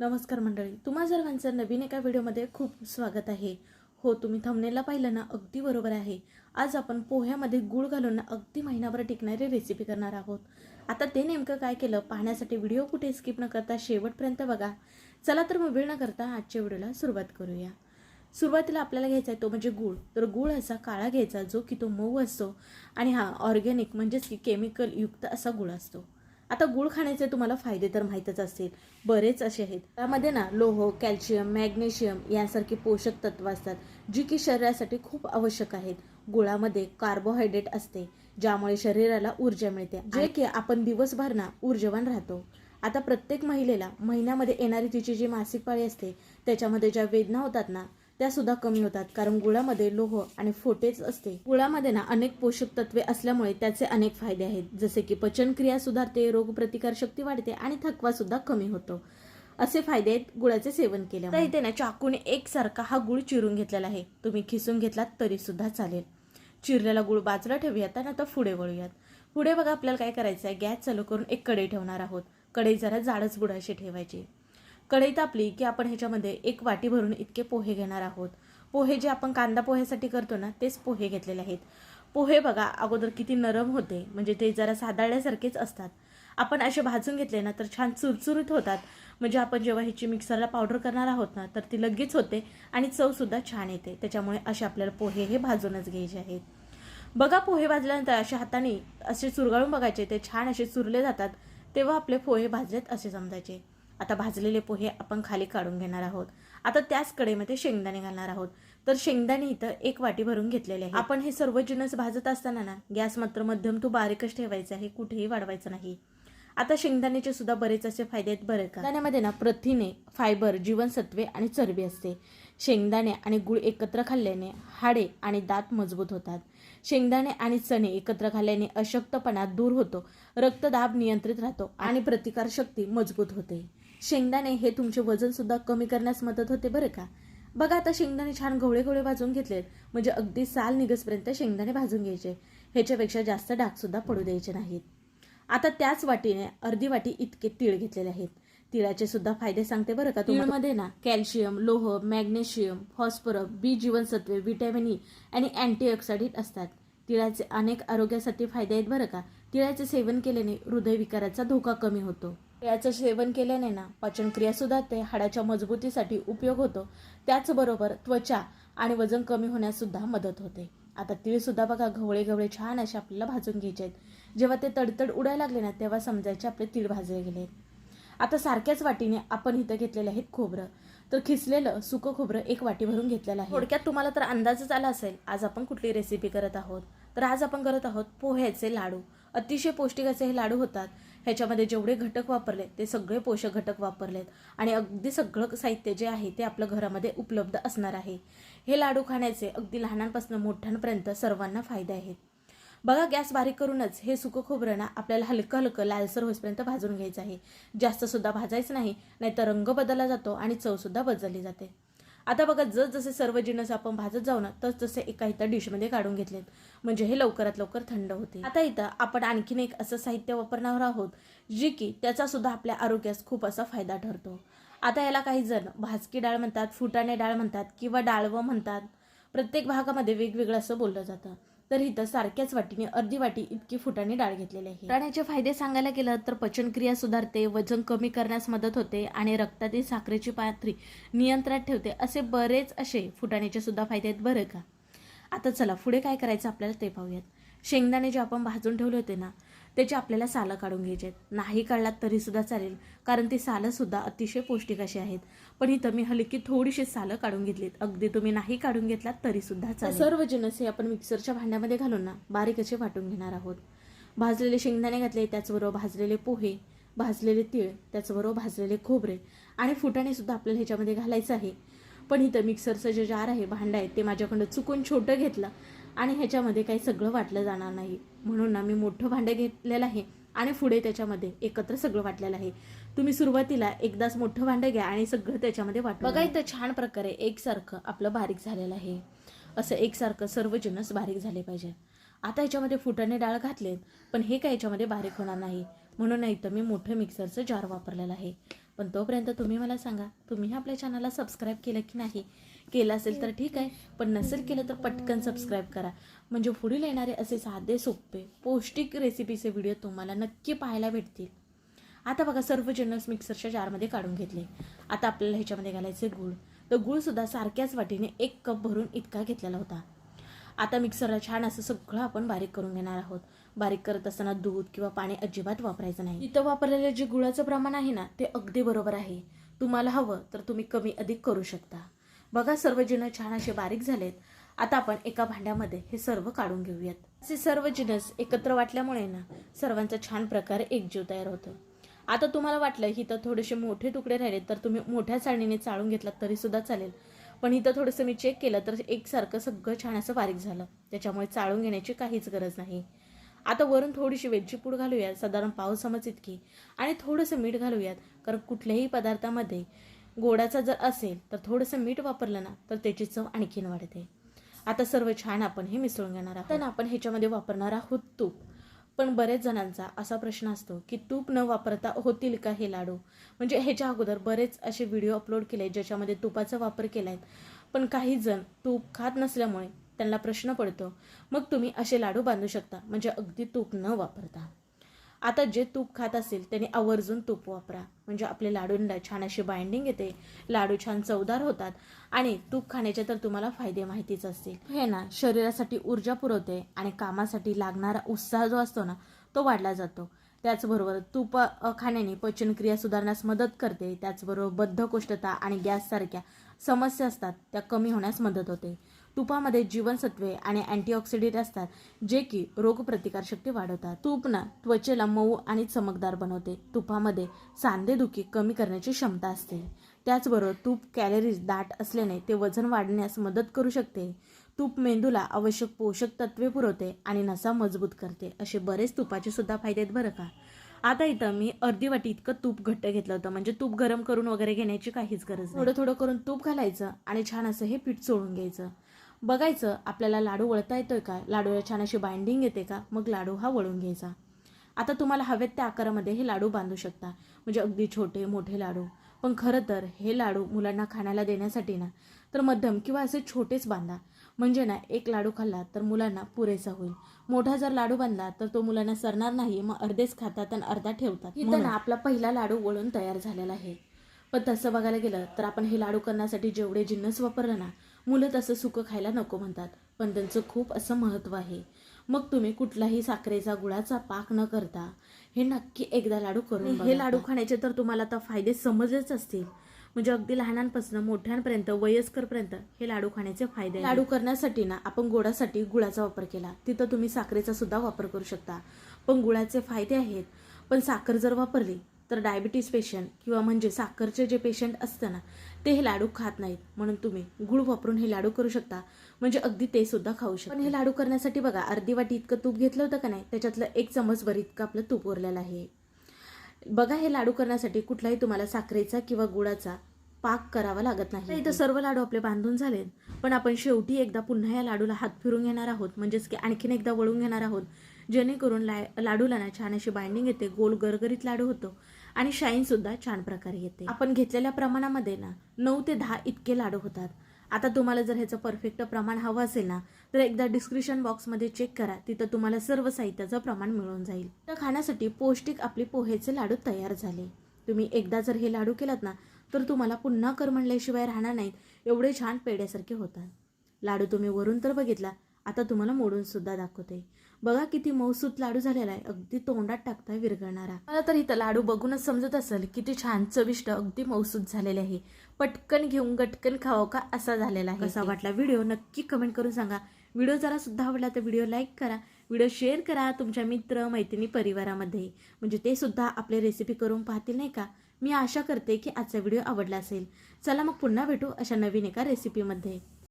नमस्कार मंडळी तुम्हा सर्वांचं नवीन एका व्हिडिओमध्ये खूप स्वागत आहे. हो तुम्ही थंबनेलला पाहिलं ना अगदी बरोबर आहे. आज आपण पोह्यामध्ये गूळ घालून ना अगदी महिनाभर टिकणारी रेसिपी करणार आहोत. आता ते नेमकं काय केलं पाहण्यासाठी व्हिडिओ कुठे स्किप न करता शेवटपर्यंत बघा. चला तर मग वेळ न करता आजच्या व्हिडिओला सुरुवात करूया. सुरुवातीला आपल्याला घ्यायचा आहे तो म्हणजे गूळ. तर गूळ असा काळा घ्यायचा जो की तो मऊ असतो. आणि हा ऑर्गॅनिक म्हणजेच की केमिकल युक्त असा गुळ असतो. आता गुळ खाण्याचे तुम्हाला फायदे तर माहीतच असतील बरेच असे आहेत. त्यामध्ये ना लोह कॅल्शियम मॅग्नेशियम यासारखी पोषक तत्व असतात जी की शरीरासाठी खूप आवश्यक आहेत. गुळामध्ये कार्बोहायड्रेट असते ज्यामुळे शरीराला ऊर्जा मिळते. जे की आपण दिवसभर ना ऊर्जवान राहतो. आता प्रत्येक महिलेला महिन्यामध्ये येणारी तिची जी मासिक पाळी असते त्याच्यामध्ये ज्या वेदना होतात ना त्या सुद्धा कमी होतात कारण गुळामध्ये लोह आणि फोटेच असते. गुळामध्ये ना अनेक पोषक तत्वे असल्यामुळे त्याचे अनेक फायदे आहेत. जसे की पचनक्रिया सुधारते रोगप्रतिकार शक्ती वाढते आणि थकवा सुद्धा कमी होतो. असे फायदे आहेत गुळाचे सेवन केले तर इथे ना चाकूने एकसारखा हा गुळ चिरून घेतलेला आहे. तुम्ही खिसून घेतलात तरी सुद्धा चालेल. चिरलेला गुळ बाजूला ठेवूयात आणि आता पुढे वळूयात. पुढे बघा आपल्याला काय करायचं आहे गॅस चालू करून एक कढई ठेवणार आहोत. कढई जरा जाडच बुडाशी ठेवायची. कढई तापली की आपण ह्याच्यामध्ये एक वाटी भरून इतके पोहे घेणार आहोत. पोहे जे आपण कांदा पोह्यासाठी करतो ना तेच पोहे घेतलेले आहेत. पोहे बघा अगोदर किती नरम होते. म्हणजे ते जरा साधाळल्यासारखेच असतात. आपण असे भाजून घेतले ना तर छान चुरचुरीत होतात. म्हणजे आपण जेव्हा ह्याची मिक्सरला पावडर करणार आहोत ना तर ती लगेच होते आणि चवसुद्धा छान येते. त्याच्यामुळे असे आपल्याला पोहे हे भाजूनच घ्यायचे आहेत. बघा पोहे भाजल्यानंतर अशा हाताने असे चुरगाळून बघायचे ते छान असे चुरले जातात. तेव्हा आपले पोहे भाजलेत असे समजायचे. आता भाजलेले पोहे आपण खाली काढून घेणार आहोत. आता त्याच कडेमध्ये शेंगदाणे घालणार आहोत. तर शेंगदाणे इथं एक वाटी भरून घेतलेले आहे आपण हे सर्व जिनस भाजत असताना ना गॅस मात्र मध्यम तो बारीकच ठेवायचा आहे कुठेही वाढवायचं नाही. आता शेंगदाण्याचे सुद्धा बरेच असे फायदे आहेत बरं का. दाण्यामध्ये ना प्रथिने फायबर जीवनसत्वे आणि चरबी असते. शेंगदाणे आणि गुळ एकत्र खाल्ल्याने हाडे आणि दात मजबूत होतात. शेंगदाणे आणि चणे एकत्र खाल्ल्याने अशक्तपणा दूर होतो. रक्तदाब नियंत्रित राहतो आणि प्रतिकारशक्ती मजबूत होते. शेंगदाणे हे तुमचे वजन सुद्धा कमी करण्यास मदत होते बरं का? बघा आता शेंगदाणे छान घोळे घोळे भाजून घेतलेत. म्हणजे अगदी साल निघसपर्यंत शेंगदाणे भाजून घ्यायचे. ह्याच्यापेक्षा जास्त डाग सुद्धा पडू द्यायचे नाहीत. आता त्याच वाटीने अर्धी वाटी इतके तीळ घेतलेले आहेत. तिळाचे सुद्धा फायदे सांगते बरं का तिळमध्ये ना कॅल्शियम लोह मॅग्नेशियम फॉस्फरस बी जीवनसत्वे व्हिटॅमिन ई आणि अँटीऑक्सिडंट असतात. तिळाचे अनेक आरोग्यासाठी फायदे आहेत बरं का? तिळाचे सेवन केल्याने हृदयविकाराचा धोका कमी होतो. तिळाचं सेवन केल्याने ना पचनक्रिया सुधारते हाडाच्या मजबूतीसाठी उपयोग होतो. त्याचबरोबर त्वचा आणि वजन कमी होण्यास सुद्धा मदत होते. आता तीळ सुद्धा बघा घवळे घवळे छान असे आपल्याला भाजून घ्यायचे आहेत. जेव्हा ते तडतड उडायला लागले ना तेव्हा समजायचे आपले तीळ भाजले गेले आता सारख्याच वाटीने आपण इथं घेतलेले आहेत खोबरं. तर खिसलेलं सुकं खोबरं एक वाटी भरून घेतलेलं आहे. थोडक्यात तुम्हाला तर अंदाजच आला असेल आज आपण कुठली रेसिपी करत आहोत? तर आज आपण करत आहोत पोह्याचे लाडू. अतिशय पौष्टिक असे हे लाडू होतात. ह्याच्यामध्ये जेवढे घटक वापरले ते सगळे पोषक घटक वापरलेत. आणि अगदी सगळं साहित्य जे आहे ते आपल्या घरामध्ये उपलब्ध असणार आहे. हे लाडू खाण्याचे अगदी लहानांपासून मोठ्यांपर्यंत सर्वांना फायदे आहेत. बघा गॅस बारीक करूनच हे सुकं खोबरं ना आपल्याला हलकं हलकं लालसर होईपर्यंत भाजून घ्यायचं आहे. जास्तसुद्धा भाजायचं नाही नाहीतर रंग बदलला जातो आणि चवसुद्धा बदलली जाते. आता बघा जसजसे सर्व जिन्नस आपण भाजत जाऊ ना तस तसे एका इथं डिशमध्ये काढून घेतलेत. म्हणजे हे लवकरात लवकर थंड होते. आता इथं आपण आणखीन एक असं साहित्य वापरणार आहोत जी की त्याचा सुद्धा आपल्या आरोग्यास खूप असा फायदा ठरतो. आता याला काही जण भाजकी डाळ म्हणतात फुटाणे डाळ म्हणतात किंवा डाळवं म्हणतात. प्रत्येक भागामध्ये वेगवेगळं असं बोललं जातं. तर इथं सारख्याच वाटीने अर्धी वाटी इतकी फुटाने डाळ घेतलेली आहे. फुटाण्याचे फायदे सांगायला गेलं तर पचनक्रिया सुधारते वजन कमी करण्यास मदत होते आणि रक्तातील साखरेची पातळी नियंत्रणात ठेवते. असे बरेच असे फुटाण्याचे सुद्धा फायदे आहेत. बरं का? आता चला पुढे काय करायचं आपल्याला ते पाहूयात. शेंगदाणे जे आपण भाजून ठेवले होते ना त्याचे आपल्याला सालं काढून घ्यायचे आहेत नाही काढलात तरी सुद्धा चालेल. कारण ती सालं सुद्धा अतिशय पौष्टिक अशी आहेत. पण इथं मी हलकी थोडीशी सालं काढून घेतलीत. अगदी तुम्ही नाही काढून घेतलात तरी सुद्धा चालेल. सर्व जिनस हे आपण मिक्सरच्या भांड्यामध्ये घालून ना बारीक असे वाटून घेणार आहोत. भाजलेले शेंगदाणे घातले त्याचबरोबर भाजलेले पोहे भाजलेले तीळ त्याचबरोबर भाजलेले खोबरे आणि फुटाणे सुद्धा आपल्याला ह्याच्यामध्ये घालायचं आहे. पण इथं मिक्सरचं जे जार आहे भांडं आहे ते माझ्याकडं चुकून छोटं घेतलं. आणि ह्याच्यामध्ये काही सगळं वाटलं जाणार नाही. म्हणून ना मी मोठं भांडं घेतलेलं आहे आणि पुढे त्याच्यामध्ये एकत्र सगळं वाटलेलं आहे. तुम्ही सुरुवातीला एकदाच मोठं भांडं घ्या आणि सगळं त्याच्यामध्ये वाट बघा इथं छान प्रकारे एकसारखं आपलं बारीक झालेलं आहे. असं एकसारखं सर्व जिन्नस बारीक झाले पाहिजे. आता ह्याच्यामध्ये फुटाणे डाळ घातलेत पण हे काय ह्याच्यामध्ये बारीक होणार नाही. म्हणून नाही तर मी मोठं मिक्सरचं जार वापरलेलं आहे. पण तोपर्यंत तुम्ही मला सांगा तुम्ही आपल्या चॅनलला सबस्क्राईब केलं की नाही? केलं असेल तर ठीक आहे. पण नसेल केलं तर पटकन सबस्क्राईब करा. म्हणजे पुढील येणारे असे साधे सोपे पौष्टिक रेसिपीचे व्हिडिओ तुम्हाला नक्की पाहायला भेटतील. आता बघा सर्व जिन्नस मिक्सरच्या जारमध्ये काढून घेतले. आता आपल्याला ह्याच्यामध्ये घालायचे गूळ. तर गूळसुद्धा सारख्याच वाटीने एक कप भरून इतका घेतलेला होता. आता मिक्सरला छान असं सगळं आपण बारीक करून घेणार आहोत. बारीक करत असताना दूध किंवा पाणी अजिबात वापरायचं नाही. इथं वापरलेलं जे गुळाचं प्रमाण आहे ना ते अगदी बरोबर आहे. तुम्हाला हवं तर तुम्ही कमी अधिक करू शकता. बघा सर्व छान असे बारीक झालेत. आता आपण एका भांड्यामध्ये हे सर्व काढून घेऊयात. असे सर्व जिनस एकत्र वाटल्यामुळे ना सर्वांचा छान प्रकारे एकजीव तयार होतो. आता तुम्हाला वाटलं ही थोडेसे मोठे तुकडे राहिले तर तुम्ही मोठ्या चाळणीने चाळून घेतलात तरी सुद्धा चालेल. पण इथं थोडंसं मी चेक केलं तर एकसारखं सगळं छान असं बारीक झालं. त्याच्यामुळे चाळून घेण्याची काहीच गरज नाही. आता वरून थोडीशी वेलची पूड घालूयात साधारण पाव चमच इतकी. आणि थोडंसं मीठ घालूयात कारण कुठल्याही पदार्थामध्ये गोडाचा जर असेल तर थोडंसं मीठ वापरलं ना तर त्याची चव आणखीन वाढते. आता सर्व छान आपण हे मिसळून घेणार आहोत. तर आपण ह्याच्यामध्ये वापरणार आहोत तूप. पण बरेच जणांचा असा प्रश्न असतो की तूप न वापरता होतील का हे लाडू? म्हणजे ह्याच्या अगोदर बरेच असे व्हिडिओ अपलोड केले ज्याच्यामध्ये तुपाचा वापर केला आहे. पण काही जण तूप खात नसल्यामुळे त्यांना प्रश्न पडतो मग तुम्ही असे लाडू बांधू शकता. म्हणजे अगदी तूप न वापरता. आता जे तूप खात असेल त्याने आवर्जून तूप वापरा. म्हणजे आपले लाडूंना छान अशी बाइंडिंग येते. लाडू छान चवदार होतात. आणि तूप खाण्याचे तर तुम्हाला फायदे माहितीच असतील. हे ना शरीरासाठी ऊर्जा पुरवते आणि कामासाठी लागणारा उत्साह जो असतो ना तो वाढला जातो. त्याचबरोबर तूप खाण्याने पचनक्रिया सुधारण्यास मदत करते. त्याचबरोबर बद्धकोष्ठता आणि गॅससारख्या समस्या असतात त्या कमी होण्यास मदत होते. तुपामध्ये जीवनसत्वे आणि अँटीऑक्सिडेंट असतात जे की रोगप्रतिकारशक्ती वाढवतात. तूपना त्वचेला मऊ आणि चमकदार बनवते. तुपामध्ये सांधेदुखी कमी करण्याची क्षमता असते. त्याचबरोबर तूप कॅलरीज दाट असल्याने ते वजन वाढण्यास मदत करू शकते. तूप मेंदूला आवश्यक पोषक तत्वे पुरवते आणि नसा मजबूत करते असे बरेच तुपाचे सुद्धा फायदे आहेत बरं का. आता इथं मी अर्धी वाटी इतकं तूप घट्ट घेतलं होतं म्हणजे तूप गरम करून वगैरे घेण्याची काहीच गरज थोडं थोडं करून तूप घालायचं आणि छान असं हे पीठ चोळून घ्यायचं. बघायचं आपल्याला लाडू वळता येतोय का? लाडूला छान अशी बाइंडिंग येते का? मग लाडू हा वळून घ्यायचा. आता तुम्हाला हवेत त्या आकारामध्ये हे लाडू बांधू शकता. म्हणजे अगदी छोटे मोठे लाडू. पण खरं तर हे लाडू मुलांना खाण्याला देण्यासाठी ना तर मध्यम किंवा असे छोटेच बांधा. म्हणजे ना एक लाडू खाल्ला तर मुलांना पुरेसा होईल. मोठा जर लाडू बांधला तर तो मुलांना सरणार नाही मग अर्धेच खातात आणि अर्धा ठेवतात. इथं ना आपला पहिला लाडू वळून तयार झालेला आहे. पण तसं बघायला गेलं तर आपण हे लाडू करण्यासाठी जेवढे जिन्नस वापरलं ना मुलं तसं सुकं खायला नको म्हणतात पण त्यांचं खूप असं महत्त्व आहे. मग तुम्ही कुठलाही साखरेचा गुळाचा पाक न करता हे नक्की एकदा लाडू करून हे लाडू खाण्याचे तर तुम्हाला आता फायदे समजलेच असतील. म्हणजे अगदी लहानांपासून मोठ्यांपर्यंत वयस्करपर्यंत हे लाडू खाण्याचे फायदे लाडू करण्यासाठी ना आपण गोडासाठी गुळाचा वापर केला. तिथं तुम्ही साखरेचा सुद्धा वापर करू शकता. पण गुळाचे फायदे आहेत. पण साखर जर वापरली तर डायबिटीस पेशंट किंवा म्हणजे साखरचे जे पेशंट असतं ना ते हे लाडू खात नाहीत. म्हणून तुम्ही गुळ वापरून हे लाडू करू शकता. म्हणजे अगदी ते सुद्धा खाऊ शकता. पण हे लाडू करण्यासाठी बघा अर्धी वाटी इतकं तूप घेतलं होतं का नाही त्याच्यातलं एक चमचभर इतकं आपलं तूप उरलेलं आहे. बघा हे लाडू करण्यासाठी कुठलाही तुम्हाला साखरेचा किंवा गुळाचा पाक करावा लागत नाही. इथं सर्व लाडू आपले बांधून झालेत. पण आपण शेवटी एकदा पुन्हा या लाडूला हात फिरून घेणार आहोत. म्हणजेच की आणखीन एकदा वळून घेणार आहोत. जेणेकरून ला लाडूला ना छान अशी बाइंडिंग येते गोल गरगरीत लाडू होतो आणि शाईन सुद्धा छान प्रकारे येते. आपण घेतलेल्या प्रमाणामध्ये ना नऊ ते दहा इतके लाडू होतात. आता तुम्हाला जर ह्याचं परफेक्ट प्रमाण हवं असेल ना तर एकदा डिस्क्रिप्शन बॉक्समध्ये चेक करा तिथं तुम्हाला सर्व साहित्याचं प्रमाण मिळून जाईल. तर खाण्यासाठी पौष्टिक आपले पोहेचे लाडू तयार झाले. तुम्ही एकदा जर हे लाडू केलात ना तर तुम्हाला पुन्हा करमणल्याशिवाय राहणार नाहीत एवढे छान पेड्यासारखे होतात. लाडू तुम्ही वरून तर बघितला आता तुम्हाला मोडून सुद्धा दाखवते. बघा किती मौसूत लाडू झालेला आहे. अगदी तोंडात टाकता विरघळणारा. मला तर इथं लाडू बघूनच समजत असेल किती छान चविष्ट अगदी मौसूत झालेले आहे. पटकन घेऊन गटकन खावं का असा झालेला आहे कसा वाटला व्हिडिओ नक्की कमेंट करून सांगा. व्हिडिओ जरा सुद्धा आवडला तर व्हिडिओ लाईक करा. व्हिडिओ शेअर करा तुमच्या मित्र मैत्रिणी परिवारामध्ये. म्हणजे ते सुद्धा आपले रेसिपी करून पाहतील नाही का? मी आशा करते की आजचा व्हिडिओ आवडला असेल. चला मग पुन्हा भेटू अशा नवीन एका रेसिपीमध्ये